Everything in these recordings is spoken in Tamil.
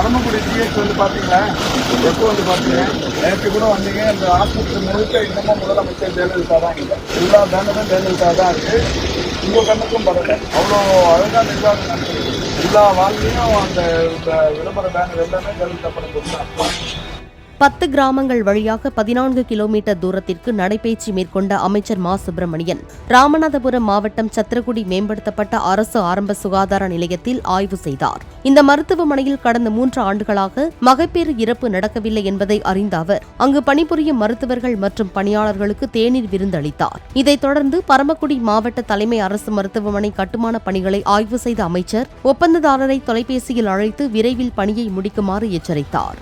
பரமக்குடி ஜிஹெச் வந்து பார்த்தீங்களா? எப்போ வந்து பார்த்தீங்க? நேற்று கூட வந்தீங்க. இந்த ஆஸ்பத்திரி முழுக்க இன்னமும் முதலமைச்சர் ஜெயலலிதா தான் இல்லை. எல்லா பேனரும் ஜெயலலிதா தான் இருக்கு. உங்கள் கண்ணுக்கும் பரவாயில்ல. அவ்வளோ அழகாக நிர்வாகம் நடக்குது. எல்லா வாழ்க்கையும் அந்த இந்த விளம்பர பேனர் எல்லாமே ஜெயலலிதா படம் கொடுத்தாங்க பத்து கிராமங்கள் வழியாக பதினான்கு கிலோமீட்டர் தூரத்திற்கு நடைபயிற்சி மேற்கொண்ட அமைச்சர் மா. சுப்பிரமணியன். ராமநாதபுரம் மாவட்டம் சத்திரகுடி மேம்படுத்தப்பட்ட அரசு ஆரம்ப சுகாதார நிலையத்தில் ஆய்வு செய்தார். இந்த மருத்துவமனையில் கடந்த மூன்று ஆண்டுகளாக மகப்பேறு இறப்பு நடக்கவில்லை என்பதை அறிந்த அவர் அங்கு பணிபுரியும் மருத்துவர்கள் மற்றும் பணியாளர்களுக்கு தேநீர் விருந்தளித்தார் இதைத் தொடர்ந்து பரமக்குடி மாவட்ட தலைமை அரசு மருத்துவமனை கட்டுமான பணிகளை ஆய்வு செய்த அமைச்சர் ஒப்பந்ததாரரை தொலைபேசியில் அழைத்து விரைவில் பணியை முடிக்குமாறு எச்சரித்தார்.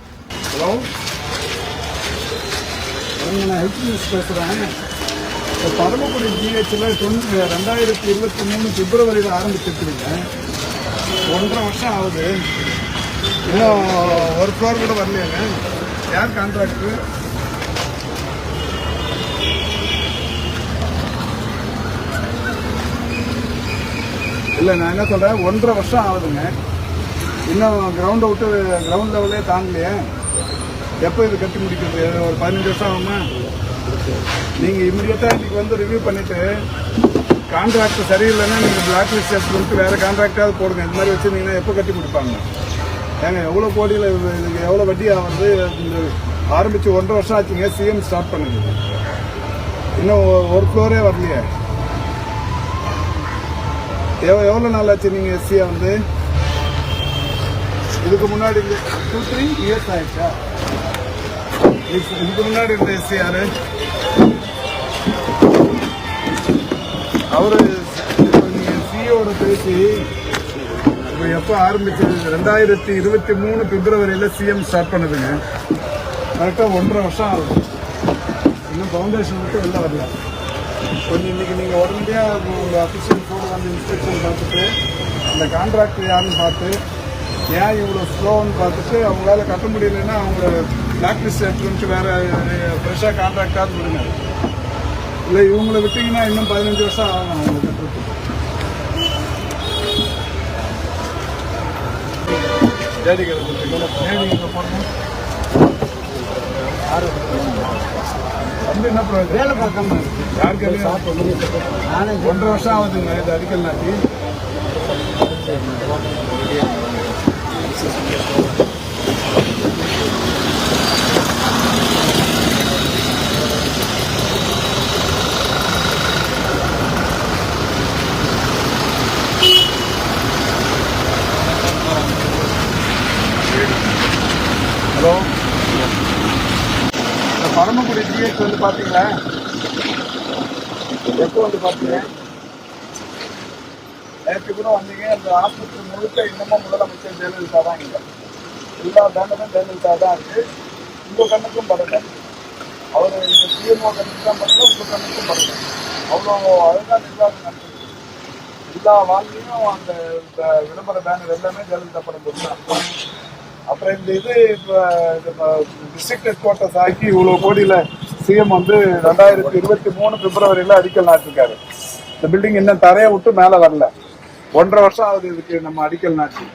ஹலோ நான் ஹெல்த் நியூஸ் பேசுகிறேன் இப்போ பரமக்குடி ஜிஹெச்சில் தொண்ணூறு ரெண்டாயிரத்தி இருபத்தி மூணு பிப்ரவரியில் ஆரம்பிச்சிருக்கிறீங்க. ஒன்றரை வருஷம் ஆகுது. இன்னும் ஒரு ஃப்ளோர் கூட வரலையாங்க. யார் கான்ட்ராக்டர் இல்லை நான் என்ன சொல்கிறேன் ஒன்றரை வருஷம் ஆகுதுங்க. இன்னும் கிரவுண்ட் விட்டு கிரவுண்ட் லெவலே தாங்கலையே. எப்போ இது கட்டி முடிக்கிறது? ஒரு பதினஞ்சு வருஷம் ஆகுமா? நீங்கள் இமீடியட்டாக இன்னைக்கு வந்து ரிவ்யூ பண்ணிவிட்டு கான்ட்ராக்ட் சரியில்லைன்னா நீங்கள் பிளாக் லிஸ்ட் எடுத்துட்டு வேறு கான்ட்ராக்டாவது போடுங்க. இந்த மாதிரி வச்சுருந்தீங்கன்னா எப்போ கட்டி முடிப்பாங்க ஏங்க எவ்வளோ கோடியில் இதுக்கு எவ்வளோ வட்டி ஆகுது? இந்த ஆரம்பித்து ஒன்றரை வருஷம் ஆச்சுங்க சிஎம் ஸ்டார்ட் பண்ணுங்க. இன்னும் ஒ- ஒரு ஃப்ளோரே வரலையே. எவ்வளோ எவ்வளோ நாள் ஆச்சு நீங்கள் எஸ்சியை வந்து? இதுக்கு முன்னாடி டூ த்ரீ இயர்ஸ் ஆயிடுச்சா? இதுக்கு முன்னாடி இருந்த எஸ்சி யாரு? அவரு சிஓட பேசி இப்போ எப்போ ஆரம்பிச்சது? ரெண்டாயிரத்தி இருபத்தி மூணு பிப்ரவரியில் சிஎம் ஸ்டார்ட் பண்ணுதுங்க. கரெக்டாக ஒன்றரை வருஷம் ஆகும் இன்னும் ஃபவுண்டேஷன் மட்டும் வெளில வரல. கொஞ்சம் இன்னைக்கு நீங்கள் உடனடியாக உங்கள் அஃபிஷியல் கூட வந்து இன்ஸ்பெக்ஷன் பார்த்துட்டு அந்த கான்ட்ராக்டர் யாருன்னு பார்த்து ஏன் இவ்வளோ ஸ்லோன்னு பார்த்துட்டு அவங்களால கட்ட முடியலன்னா அவங்கள பிளாக் லிஸ்ட் எடுத்துட்டு வேறு ஃப்ரெஷ்ஷாக கான்ட்ராக்டாக விடுங்க இல்லை இவங்களை விட்டீங்கன்னா இன்னும் பதினஞ்சு வருஷம் ஆகும் அவங்க கட்டுறதுக்கு தேடிக்கிறது தேடிக்கிறது போடணும் வந்து என்ன பிரயோஜனம் வேலை பார்க்காம யாருக்கு ஒன்றரை வருஷம் ஆகுதுங்க இது அடிக்கல் நாட்டி ஹலோ இந்த பரமக்குடி ஜிஹெச் வந்து பார்த்தீங்களா எப்போ வந்து பார்த்தீங்க நேற்று கூட வந்தீங்க. அந்த ஆஸ்பத்திரி முழுக்க இன்னமும் முதலமைச்சர் ஜெயலலிதா தான் இல்லை எல்லா பேனரும் ஜெயலலிதா தான் இருக்கு. உங்கள் கண்ணுக்கும் படல அவர் இந்த சிஎம்ஓ கண்ணுக்கு தான் படல உங்கள் கண்ணுக்கும் படல அவ்வளோ அழகாக நிர்வாகம் நடத்துது எல்லா வாழ்க்கையும் அந்த விளம்பர பேனர் எல்லாமே ஜெயலலிதா படம் கொடுத்தாங்க அப்புறம் இந்த இது இப்போ டிஸ்ட்ரிக்ட் ஹெட் குவார்ட்டர்ஸ் ஆக்கி இவ்வளோ கோடியில் சிஎம் வந்து ரெண்டாயிரத்தி இருபத்தி மூணு பிப்ரவரியில் அடிக்கல் நாட்டிருக்காரு இந்த பில்டிங் இன்னும் தரையை விட்டு மேலே வரல. ஒன்றரை வருஷம் ஆகுது இதுக்கு நம்ம அடிக்கல் நாட்டி.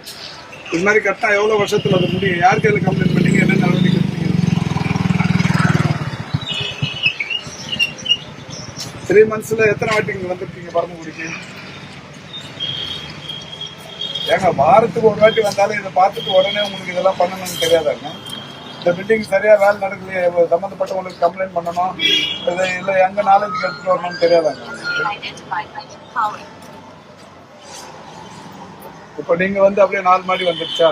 இது மாதிரி கரெக்டாக எவ்வளோ வருஷத்தில் அது முடியும்? யார் கையில் கம்ப்ளைண்ட் பண்ணீங்க? என்ன நடவடிக்கை த்ரீ மந்த்ஸில் எத்தனை வாட்டி இங்கே வந்திருக்கீங்க? பரமக்குடிக்கு ஏங்க வாரத்துக்கு ஒரு வாட்டி வந்தாலும் இதை பார்த்துட்டு உடனே உங்களுக்கு இதெல்லாம் பண்ணணும்னு தெரியாதாங்க? இந்த பில்டிங் சரியா வேலை நடக்கலையே சம்மந்தப்பட்டவங்களுக்கு கம்ப்ளைண்ட் பண்ணணும் இது இல்லை எங்க நாலேஜுக்கு எடுத்துட்டு வரணும்னு தெரியாதாங்க? இப்போ நீங்க வந்து அப்படியே நாலு மாடி வந்துருச்சா?